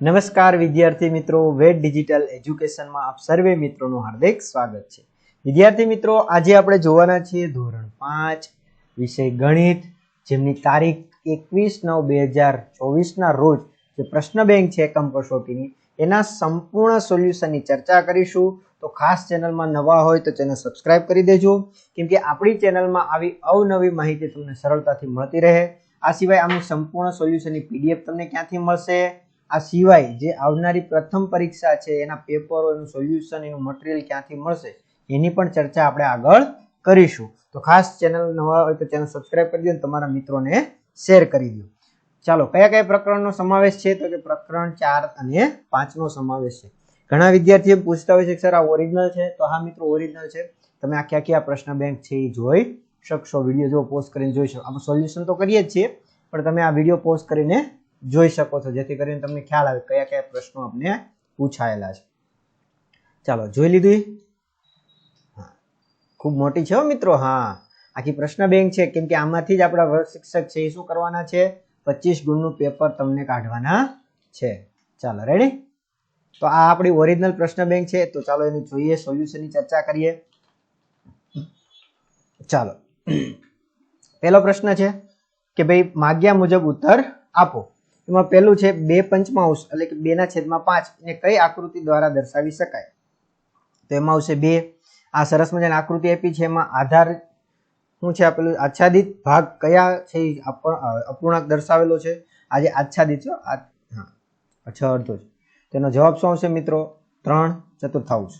નમસ્કાર વિદ્યાર્થી મિત્રો વેટ ડિજિટલ એજ્યુકેશનમાં આપ સર્વે મિત્રોનું હાર્દિક સ્વાગત છે. વિદ્યાર્થી મિત્રો, આજે આપણે જોવાના છીએ ધોરણ પાંચ, વિષય ગણિત, જેમની તારીખ એકવીસ નવ બે હજાર ચોવીસના રોજ જે પ્રશ્ન બેંક છે એકમ કસોટીની એના સંપૂર્ણ સોલ્યુશનની ચર્ચા કરીશું. તો ખાસ ચેનલમાં નવા હોય તો ચેનલ સબસ્ક્રાઇબ કરી દેજો. કેમ કે આપણી ચેનલમાં આવી અવનવી માહિતી તમને સરળતાથી મળતી રહે. આ સિવાય આનું સંપૂર્ણ સોલ્યુશનની પીડીએફ તમને ક્યાંથી મળશે? આ સિવાય જે આવનારી પ્રથમ પરીક્ષા છે, એના પેપરો એનું સોલ્યુશન એનું મટીરિયલ ક્યાંથી મળશે, એની પણ ચર્ચા આપણે આગળ કરીશું. તો ખાસ ચેનલ નવા હોય તો ચેનલ સબસ્ક્રાઈબ કરી દો તમારા મિત્રોને શેર કરી દો. ચાલો, કયા કયા પ્રકરણનો સમાવેશ છે? તો કે પ્રકરણ ચાર અને પાંચનો સમાવેશ છે. ઘણા વિદ્યાર્થીઓ પૂછતા હોય છે સર, આ ઓરિજિનલ છે? તો હા, મિત્રો ઓરિજિનલ છે. તમે આખી આખી આ પ્રશ્ન બેંક છે એ જોઈ શકશો. વીડિયો જો પોસ્ટ કરીને જોઈ શકો. આપણે સોલ્યુશન તો કરીએ જ છીએ, પણ તમે આ વીડિયો પોસ્ટ કરીને જોઈ શકો છો. જેથી કરીને તમને ખ્યાલ આવે કયા કયા પ્રશ્નો આપણે પૂછાયેલા છે. ચાલો, જોઈ લીધી? ખૂબ મોટી છે મિત્રો, હા. આખી પ્રશ્ન બેંક છે. કેમ કે આમાંથી જ આપણા વર્ગ શિક્ષક છે, એ શું કરવાના છે? પચીસ ગુણનું પેપર તમને કાઢવાના છે. ચાલો રેડી તો આ આપણી ઓરિજિનલ પ્રશ્ન બેંક છે. તો ચાલો એનું જોઈએ સોલ્યુશનની ચર્ચા કરીએ. ચાલો. પહેલો પ્રશ્ન છે કે ભાઈ, માગ્યા મુજબ ઉત્તર આપો. એમાં પહેલું છે બે પંચમાંશ, એટલે કે બે ના છેદમાં પાંચ, એને કઈ આકૃતિ દ્વારા દર્શાવી શકાય? તો એમાં આવશે બે. આ સરસ મજાની આકૃતિ આપી છે એમાં આધાર શું છે આપેલું? આચ્છાદિત ભાગ કયા છે અપૂર્ણાંક દર્શાવેલો છે? આજે આચ્છાદિત છે, આ, હા છ અડધો છે. તેનો જવાબ શું આવશે મિત્રો? ત્રણ ચતુર્થાંશ.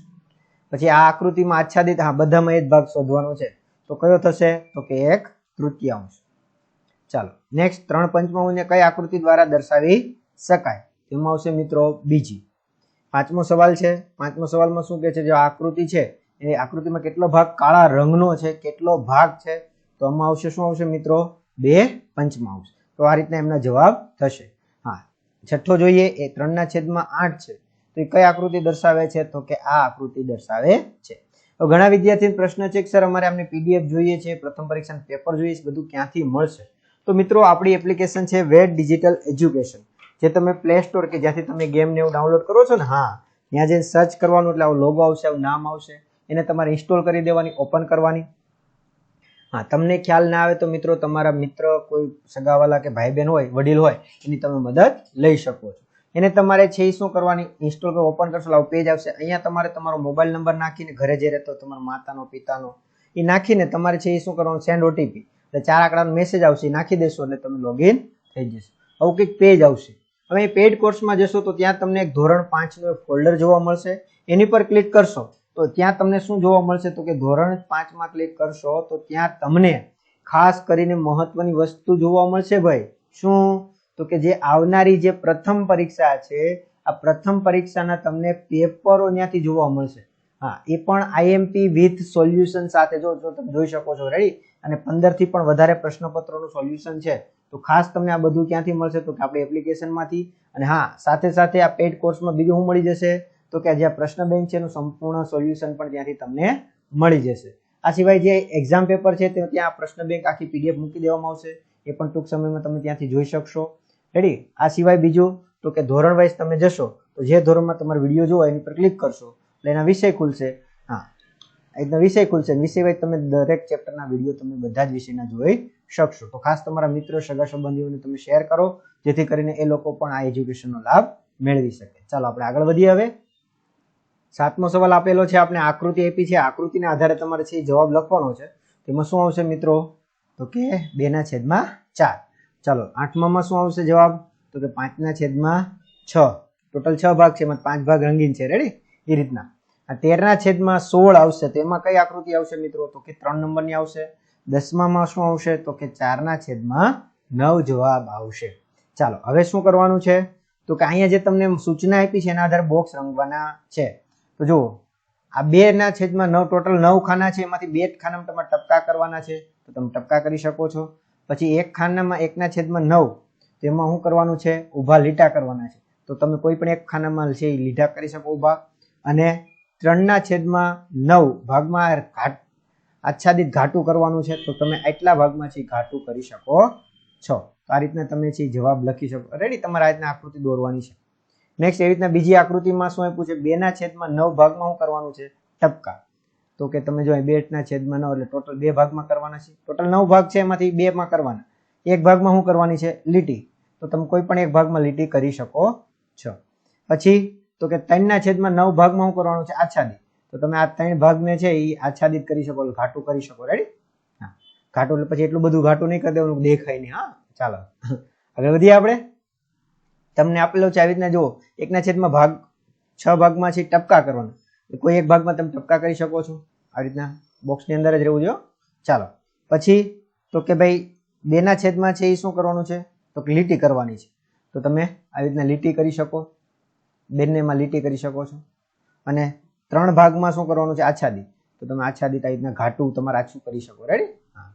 પછી આ આકૃતિમાં આચ્છાદિત, હા, બધામાં એ જ ભાગ શોધવાનો છે. તો કયો થશે? તો કે એક તૃતીયાંશ. ચાલો નેક્સ્ટ ત્રણ પંચમાંશને કઈ આકૃતિ દ્વારા દર્શાવી શકાય? તેમાં આવશે મિત્રો બીજી. પાંચમો સવાલ છે. પાંચમો સવાલમાં શું કહે છે? જે આકૃતિ છે, એ આકૃતિમાં કેટલો ભાગ કાળા રંગનો છે, કેટલો ભાગ છે? તો આમાં આવશે શું આવશે મિત્રો? બે પંચમાંશ તો આ રીતના એમના જવાબ થશે. હા, છઠ્ઠો જોઈએ, એ ત્રણના છેદમાં આઠ છે. તો એ કઈ આકૃતિ દર્શાવે છે? તો કે આ આકૃતિ દર્શાવે છે. તો ઘણા વિદ્યાર્થી પ્રશ્ન છે કે, સર, અમારે આમને પીડીએફ જોઈએ છે, પ્રથમ પરીક્ષાનું પેપર જોઈએ છે, બધું ક્યાંથી મળશે? તો મિત્રો, આપણી એપ્લિકેશન છે વેટ ડિજિટલ એજ્યુકેશન. જે તમે પ્લે સ્ટોર કે જ્યાંથી તમે ગેમ ને એવું ડાઉનલોડ કરો છો ને, હા, ત્યાં જઈને સર્ચ કરવાનું એટલે આવું લોગો આવશે, આવું નામ આવશે. એને તમારે ઇન્સ્ટોલ કરી દેવાની ઓપન કરવાની. હા, તમને ખ્યાલ ના આવે તો મિત્રો, તમારા મિત્ર, કોઈ સગાવાલા કે ભાઈ બહેન હોય, વડીલ હોય, એની તમે મદદ લઈ શકો છો. એને તમારે છે એ શું કરવાની? ઇન્સ્ટોલ કરી ઓપન કરશો આવું પેજ આવશે. અહીંયા તમારે તમારો મોબાઈલ નંબર નાખીને ઘરે જે રહેતો તમારા માતાનો, પિતાનો એ નાખીને તમારે છે એ શું કરવાનું? સેન્ડ ઓટીપી એટલે ચાર આંકડાનો મેસેજ આવશે નાખી દેશો એટલે તમે લોગિન થઈ જશો. આવું કંઈક પેજ આવશે. હવે પેડ કોર્સમાં જશો તો ત્યાં તમને એક ધોરણ પાંચનું ફોલ્ડર જોવા મળશે. એની પર ક્લિક કરશો તો ત્યાં તમને શું જોવા મળશે તો કે ધોરણ પાંચમાં ક્લિક કરશો તો ત્યાં તમને ખાસ કરીને મહત્વની વસ્તુ જોવા મળશે ભાઈ. શું? તો કે જે આવનારી જે પ્રથમ પરીક્ષા છે, આ પ્રથમ પરીક્ષાના તમને પેપરો ત્યાંથી જોવા મળશે. હા, એ પણ આઈએમપી વિથ સોલ્યુશન સાથે જો તમે જોઈ શકો છો. રેડી અને પંદરથી પણ વધારે પ્રશ્નપત્રોનું સોલ્યુશન છે, તો ખાસ તમને આ બધું ક્યાંથી મળશે તો કે આપણી એપ્લિકેશનમાંથી. અને હા, સાથે સાથે આ પેડ કોર્સમાં બીજું શું મળી જશે? તો કે આ જે પ્રશ્ન બેંક છે એનું સંપૂર્ણ સોલ્યુશન પણ ત્યાંથી તમને મળી જશે. આ સિવાય જે એક્ઝામ પેપર છે તે ત્યાં પ્રશ્ન બેંક આખી પીડીએફ મૂકી દેવામાં આવશે. એ પણ ટૂંક સમયમાં તમે ત્યાંથી જોઈ શકશો. રેડી આ સિવાય બીજું, તો કે ધોરણ વાઇઝ તમે જશો, તો જે ધોરણમાં તમારે વીડિયો જોવો એની પર ક્લિક કરશો. એટલે એના વિષય ખુલશે. હા રીતના વિષય ખુલશે વિષય વાઇઝ તમે દરેક ચેપ્ટરના વીડિયો તમે બધા જ વિષયના જોઈ શકશો. તો ખાસ તમારા મિત્રો, સગા સંબંધીઓને તમે શેર કરો, જેથી કરીને એ લોકો પણ આ એજ્યુકેશનનો લાભ મેળવી શકે. ચાલો આપણે આગળ વધીએ હવે. સાતમો સવાલ આપેલો છે આપણે આકૃતિ આપી છે. આકૃતિના આધારે તમારે છે જવાબ લખવાનો છે. તેમાં શું આવશે મિત્રો? તો કે બે ના છેદમાં ચાર. ચાલો, આઠમામાં શું આવશે જવાબ? તો કે પાંચના છેદમાં છ. ટોટલ છ ભાગ છે, એમાં પાંચ ભાગ રંગીન છે. રેડી એ રીતના. આ તેરના છેદમાં સોળ આવશે. તો એમાં કઈ આકૃતિ આવશે મિત્રો? તો કે ત્રણ નંબરની આવશે. દસમામાં શું આવશે? તો કે ચારના છેદમાં નવ જવાબ આવશે. ચાલો, હવે શું કરવાનું છે? તો કે અહીંયા જે તમને સૂચના આપી છે એના આધારે બોક્સ રંગવાના છે. તો જુઓ, આ બે ના છેદમાં નવ, ટોટલ નવ ખાના છે. એમાંથી બે ખાનામાં તમારે ટપકા કરવાના છે. તો તમે ટપકા કરી શકો છો. પછી એક ખાનામાં એકના છેદમાં નવ. તેમાં શું કરવાનું છે? ઊભા લીટા કરવાના છે. તો તમે કોઈ પણ એક ખાનામાં છે એ લીટા કરી શકો ઊભા. અને ત્રણના છેદમાં નવ ભાગમાં ઘાટ આચ્છાદિત ઘાટું કરવાનું છે, તો તમે આટલા ભાગમાં છે ઘાટું કરી શકો છો. આ રીતના તમે છે જવાબ લખી શકો. રેડી તમારે આ રીતના આકૃતિ દોરવાની છે. નેક્સ્ટ એવી રીતના બીજી આકૃતિમાં શું આપ્યું છે? બે ના છેદમાં નવ ભાગમાં શું કરવાનું છે? ટપકા. તો કે તમે જો બે ના છેદમાં નવ એટલે ટોટલ બે ભાગમાં કરવાના છે. ટોટલ નવ ભાગ છે એમાંથી બે માં કરવાના. એક ભાગમાં શું કરવાની છે? લીટી. તો તમે કોઈ પણ એક ભાગમાં લીટી કરી શકો છો. પછી તો કે ત્રણના છેદમાં નવ ભાગમાં શું કરવાનું છે આચ્છાદિત. તો તમે આ ત્રણ ભાગને છે એ આચ્છાદિત કરી શકો, ઘાટું કરી શકો. રેડી હા. ઘાટું એટલે પછી એટલું બધું ઘાટું નહીં કરી દેવાનું, દેખાય નહીં. હા, ચાલો. હવે વધીએ આપણે. તમને આપેલો છે આવી રીતના, જુઓ. એકના છેદમાં ભાગ, છ ભાગમાં છે ટપકા કરવાના. કોઈ એક ભાગમાં તમે ટપકા કરી શકો છો. આવી રીતના બોક્સની અંદર જ રહેવું જો ચાલો. પછી, તો કે ભાઈ, બેના છેદમાં છે એ શું કરવાનું છે? તો લીટી કરવાની છે. તો તમે આવી રીતના લીટી કરી શકો. બંનેમાં લીટી કરી શકો છો. અને ત્રણ ભાગમાં શું કરવાનું છે? આચ્છાદી. તો તમે આચ્છાદી ટાઈપના ઘાટું તમારે આછું કરી શકો. રેડી હા.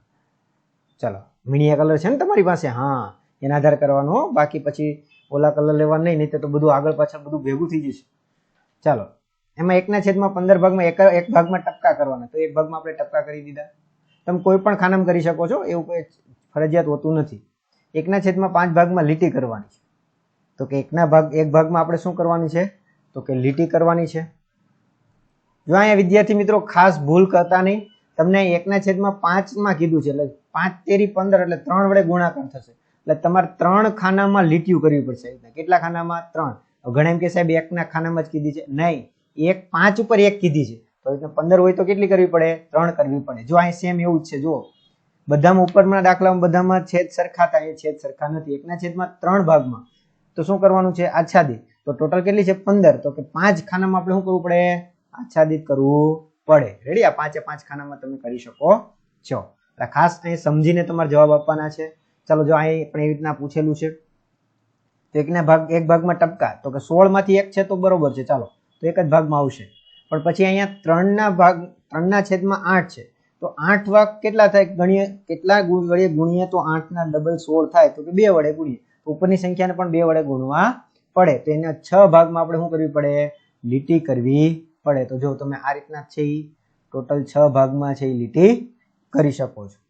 ચાલો. મીણિયા કલર છે ને તમારી પાસે? હા. એના આધાર કરવાનો બાકી પછી ઓલા કલર લેવા નહીં નહીં તો બધું આગળ પાછળ બધું ભેગું થઈ જશે. ચાલો. એમાં એકના છેદમાં પંદર ભાગમાં એક એક ભાગમાં ટપકા કરવાના. તો એક ભાગમાં આપણે ટપકા કરી દીધા. તમે કોઈ પણ ખાનામ કરી શકો છો. એવું કોઈ ફરજિયાત હોતું નથી. એકના છેદમાં પાંચ ભાગમાં લીટી કરવાની છે. તો કે એકના ભાગ, એક ભાગમાં આપણે શું કરવાની છે? તો કે લીટી કરવાની છે. જો અહીંયા વિદ્યાર્થી મિત્રો ખાસ ભૂલ કરતા નહીં, તમને એકના છેદમાં પાંચમાં કીધું છે, એટલે પાંચ તેરી પંદર એટલે ત્રણ વડે ગુણાકાર થશે. એટલે તમારે ત્રણ ખાનામાં લીટીઓ કરવી પડશે. કેટલા ખાનામાં? ત્રણ. ઘણા એમ કે સાહેબ એકના ખાનામાં જ કીધી છે. નહીં, એક પાંચ ઉપર એક કીધી છે. તો પંદર હોય તો કેટલી કરવી પડે? ત્રણ કરવી પડે. જો અહીં સેમ એવું જ છે, જુઓ. બધામાં ઉપરના દાખલામાં બધામાં છેદ સરખા થાય. છેદ સરખા નથી. એકના છેદમાં ત્રણ ભાગમાં. તો શું કરવાનું છે? આચ્છાદિત. તો ટોટલ કેટલી છે? પંદર. તો કે પાંચ ખાનામાં આપણે શું કરવું પડે? આચ્છાદિત કરવું પડે. રેડી આ પાંચે પાંચ ખાનામાં તમે કરી શકો છો. ખાસ અહીં સમજીને તમારે જવાબ આપવાના છે. ચાલો જો અહીં પણ એવી રીતના પૂછેલું છે. તો એકના ભાગ, એક ભાગમાં ટપકા. તો કે સોળમાંથી એક છે તો બરોબર છે. ચાલો. તો એક જ ભાગમાં આવશે. પણ પછી અહીંયા ત્રણના ભાગ, ત્રણના છેદમાં આઠ છે. તો આઠ ભાગ કેટલા થાય? ગણીએ, કેટલા વડે ગુણીએ તો આઠના ડબલ સોળ થાય. તો કે બે વડે ગુણીએ. ઉપરની સંખ્યાને પણ બે વડે ગુણવા પડે. તો એના છ ભાગમાં આપણે શું કરવી પડે? લીટી કરવી પડે. તો જો તમે આ રીતના છે એ ટોટલ છ ભાગમાં છે એ લીટી કરી શકો છો.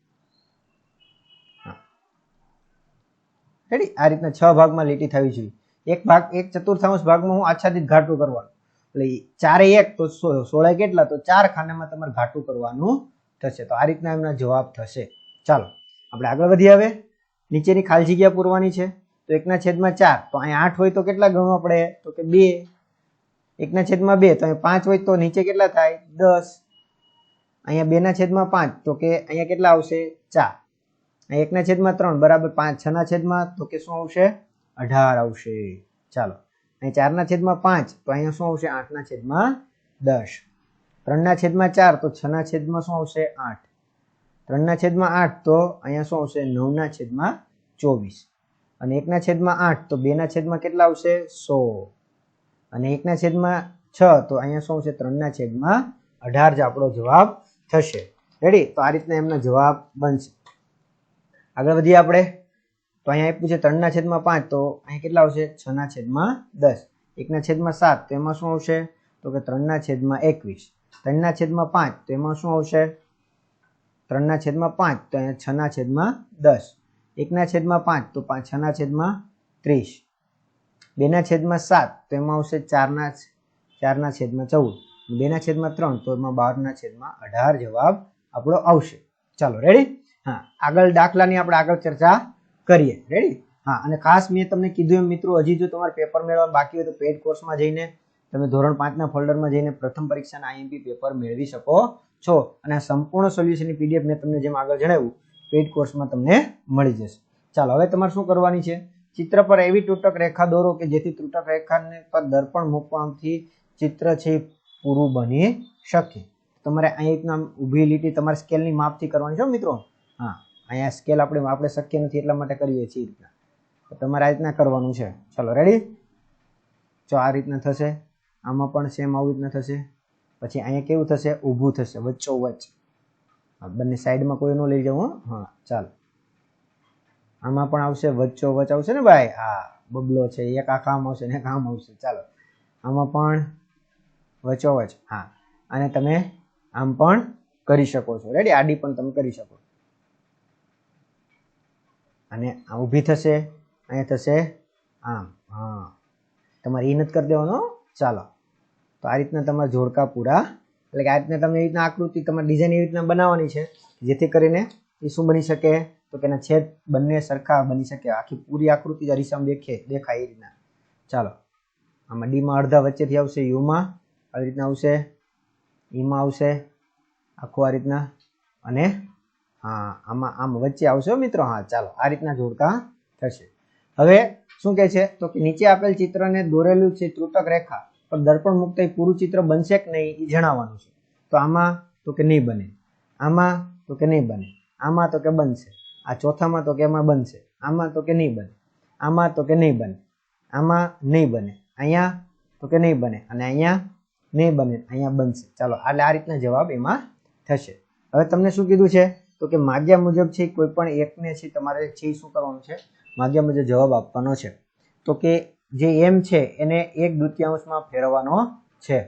રેડી આ રીતના છ ભાગમાં લીટી થવી જોઈએ. એક ભાગ, એક ચતુર્થાંશ ભાગમાં હું આચ્છાદિત ઘાટું કરવાનું. એટલે ચારે એક, તો સોળે કેટલા? તો ચાર ખાનામાં તમારે ઘાટું કરવાનું થશે. તો આ રીતના એમના જવાબ થશે. ચાલો, આપણે આગળ વધીએ હવે. નીચેની ખાલી જગ્યા પૂરવાની છે. તો એકના છેદમાં ચાર. તો અહીંયા આઠ હોય તો કેટલા ગણવા પડે? તો કે બે. એકના છેદમાં બે. તો અહીંયા પાંચ હોય તો નીચે કેટલા થાય? દસ. અહીંયા બેના છેદમાં પાંચ. તો કે અહીંયા કેટલા આવશે? ચાર. અહીંયા એકના છેદમાં ત્રણ. બરાબર પાંચ. છના છેદમાં તો કે શું આવશે? અઢાર આવશે. ચાલો. અહીં ચારના છેદમાં પાંચ. તો અહીંયા શું આવશે? આઠના છેદમાં દસ. ત્રણના છેદમાં ચાર. તો છના છેદમાં શું આવશે? આઠ. ત્રણના છેદમાં આઠ તો અહીંયા શું આવશે? નવના છેદમાં ચોવીસ. અને એકના છેદમાં આઠ, તો બેના છેદમાં કેટલા આવશે? સો. અને એકના છેદમાં છ, તો અહીંયા શું આવશે? ત્રણના છેદમાં અઢાર જ આપણો જવાબ થશે. રેડી તો આ રીતના એમનો જવાબ બનશે. આગળ વધીએ આપણે. તો અહીંયા આપ્યું છે ત્રણના છેદમાં પાંચ, તો અહીંયા કેટલા આવશે? છના છેદમાં દસ. એકના છેદમાં સાત, તો એમાં શું આવશે? તો કે ત્રણના છેદમાં એકવીસ. ત્રણના છેદમાં પાંચ, તો એમાં શું આવશે? ત્રણના છેદમાં પાંચ, તો અહીંયા છના છેદમાં દસ. એકના છેદમાં પાંચ, તો પાંચ, છના છેદમાં ત્રીસ. બેના છેદમાં સાત, તો એમાં આવશે ચારના ચારના છેદમાં ચૌદ. બેના છેદમાં ત્રણ, તો એમાં બારના છેદમાં અઢાર જવાબ આપણો આવશે. ચાલો રેડી હા, આગળ દાખલાની આપણે આગળ ચર્ચા કરીએ. રેડી હા, અને ખાસ મેં તમને કીધું એમ, મિત્રો, હજી જો તમારે પેપર મેળવવાનું બાકી હોય તો પેડ કોર્સમાં જઈને તમે ધોરણ પાંચના ફોલ્ડરમાં જઈને પ્રથમ પરીક્ષાના આઈએમપી પેપર મેળવી શકો છો. અને સંપૂર્ણ સોલ્યુશનની પીડીએફ મેં તમને જેમ આગળ જણાવ્યું પેડ કોર્સમાં તમને મળી જશે. ચાલો, હવે તમારે શું કરવાની છે? ચિત્ર પર એવી તૂટક રેખા દોરો કે જેથી તૂટક રેખાને પર દર્પણ મૂકવાથી ચિત્ર છે પૂરું બની શકે. તમારે અહીં રીતના ઊભી લીટી તમારે સ્કેલની માપથી કરવાની છે મિત્રો. હા, અહીંયા સ્કેલ આપણે આપણે શક્ય નથી એટલા માટે કરીએ છીએ રીતના. તમારે આ રીતના કરવાનું છે. ચલો રેડી જો આ રીતના થશે, આમાં પણ સેમ આવી રીતના થશે. પછી અહીંયા કેવું થશે? ઊભું થશે વચ્ચો વચ્ચ બંને સાઈડમાં કોઈ ન લઈ જવું હા. ચાલો. આમાં પણ આવશે વચ્ચો વચ આવશે ને ભાઈ? હા, બબલો છે, એક આ કામ આવશે ને કામ આવશે. ચાલો. આમાં પણ વચ્ચો વચ હા. અને તમે આમ પણ કરી શકો છો. રેડી આડી પણ તમે કરી શકો. અને આ ઊભી થશે, અહીંયા થશે, આમ, હા. તમારે એ નથી કરી દેવાનો ચાલો. તો આ રીતના તમારા જોડકા પૂરા એટલે કે આ રીતના તમે એ રીતના આકૃતિ તમારે ડિઝાઇન એવી રીતના બનાવવાની છે, જેથી કરીને એ શું બની શકે? તો કે છેદ બંને સરખા બની શકે. આખી પૂરી આકૃતિ અરીસામાં દેખે, દેખાય એ રીતના. ચાલો. આમાં ડીમાં અડધા વચ્ચેથી આવશે યુમાં આવી રીતના આવશે ઈમાં આવશે. આખું આ રીતના. અને હા, આમાં, આમ વચ્ચે આવશે મિત્રો. હા, ચાલો. આ રીતના જોડતા થશે. હવે શું કહે છે? તો કે નીચે આપેલ ચિત્રને દોરેલું છે ત્રુટક રેખા. પર દર્પણ મુક્ત પૂરું ચિત્ર બનશે કે નહીં એ જણાવવાનું છે. તો આમાં તો કે નહીં બને. આમાં તો કે નહીં બને. આમાં તો કે બનશે. આ ચોથામાં તો કે એમાં બનશે. આમાં તો કે નહીં બને. આમાં તો કે નહીં બને. આમાં નહીં બને. અહીંયા તો કે નહીં બને. અને અહીંયા નહીં બને. અહીંયા બનશે. ચાલો એટલે આ રીતના જવાબ એમાં થશે. હવે તમને શું કીધું છે? તો કે માગ્યા મુજબ છે કોઈ પણ એકને છે તમારે છે શું કરવાનું છે? માગ્યા મુજબ જવાબ આપવાનો છે. તો કે જે એમ છે, એને એક દ્વિતીયાંશમાં ફેરવવાનો છે.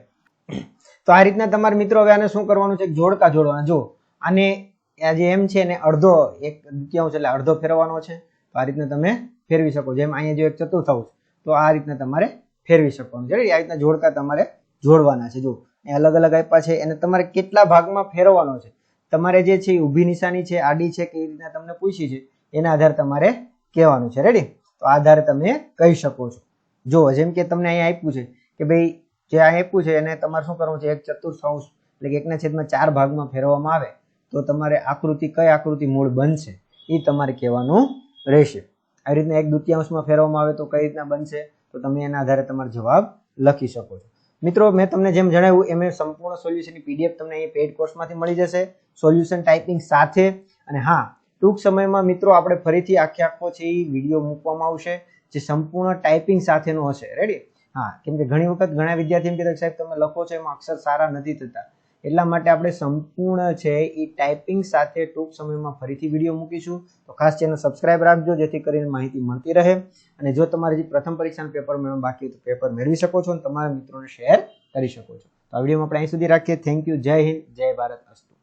તો આ રીતના તમારે મિત્રો હવે આને શું કરવાનું છે? જોડકા જોડવાના. જો આને આ જે એમ છે એને અડધો, એક દ્વિતીયાંશ એટલે અડધો ફેરવવાનો છે. તો આ રીતના તમે ફેરવી શકો. જેમ અહીંયા જો એક ચતુર્થાંશ, તો આ રીતના તમારે ફેરવી શકવાનું. છે આ રીતના જોડકા તમારે જોડવાના છે. જો એ અલગ અલગ આપ્યા છે. એને તમારે કેટલા ભાગમાં ફેરવવાનો છે? તમારે જે છે ઊભી નિશાની છે, આડી છે, કે એ રીતના તમને પૂછી છે, એના આધારે તમારે કહેવાનું છે. રેડી તો આધારે તમે કહી શકો છો. જો, જેમ કે તમને અહીંયા આપ્યું છે કે ભાઈ, જે આ આપ્યું છે, એને તમારે શું કરવું છે? એક ચતુર્થાંશ, એટલે કે એકના છેદમાં ચાર ભાગમાં ફેરવવામાં આવે, તો તમારે આકૃતિ, કઈ આકૃતિ મૂળ બનશે એ તમારે કહેવાનું રહેશે. આવી રીતના એક દ્વિતીયાંશમાં ફેરવવામાં આવે તો કઈ રીતના બનશે? તો તમે એના આધારે તમારો જવાબ લખી શકો છો. મિત્રો, મેં તમને જેમ જણાવ્યું, એમ સંપૂર્ણ સોલ્યુશનની પીડીએફ તમને અહીં પેઇડ કોર્સમાંથી મળી જશે. સોલ્યુશન ટાઈપિંગ સાથે. અને હા, ટૂંક સમયમાં મિત્રો, આપણે ફરીથી આખે આખો છે એ વીડિયો મૂકવામાં આવશે જે સંપૂર્ણ ટાઈપિંગ સાથેનો હશે. રેડી હા, કેમ કે ઘણી વખત ઘણા વિદ્યાર્થી એમ કહેતા સાહેબ, તમે લખો છો, એમાં અક્ષર સારા નથી થતા. એટલા માટે આપણે સંપૂર્ણ છે એ ટાઈપિંગ સાથે ટૂંક સમયમાં ફરીથી વીડિયો મૂકીશું. તો ખાસ ચેનલ સબસ્ક્રાઇબ રાખજો, જેથી કરીને માહિતી મળતી રહે. અને જો તમારે જે પ્રથમ પરીક્ષાનું પેપર મેળવવા બાકી તો પેપર મેળવી શકો છો અને તમારા મિત્રોને શેર કરી શકો છો. તો આ વિડીયોમાં આપણે અહીં સુધી રાખીએ. થેન્ક યુ જય હિન્દ. જય ભારત. અસ્તુ.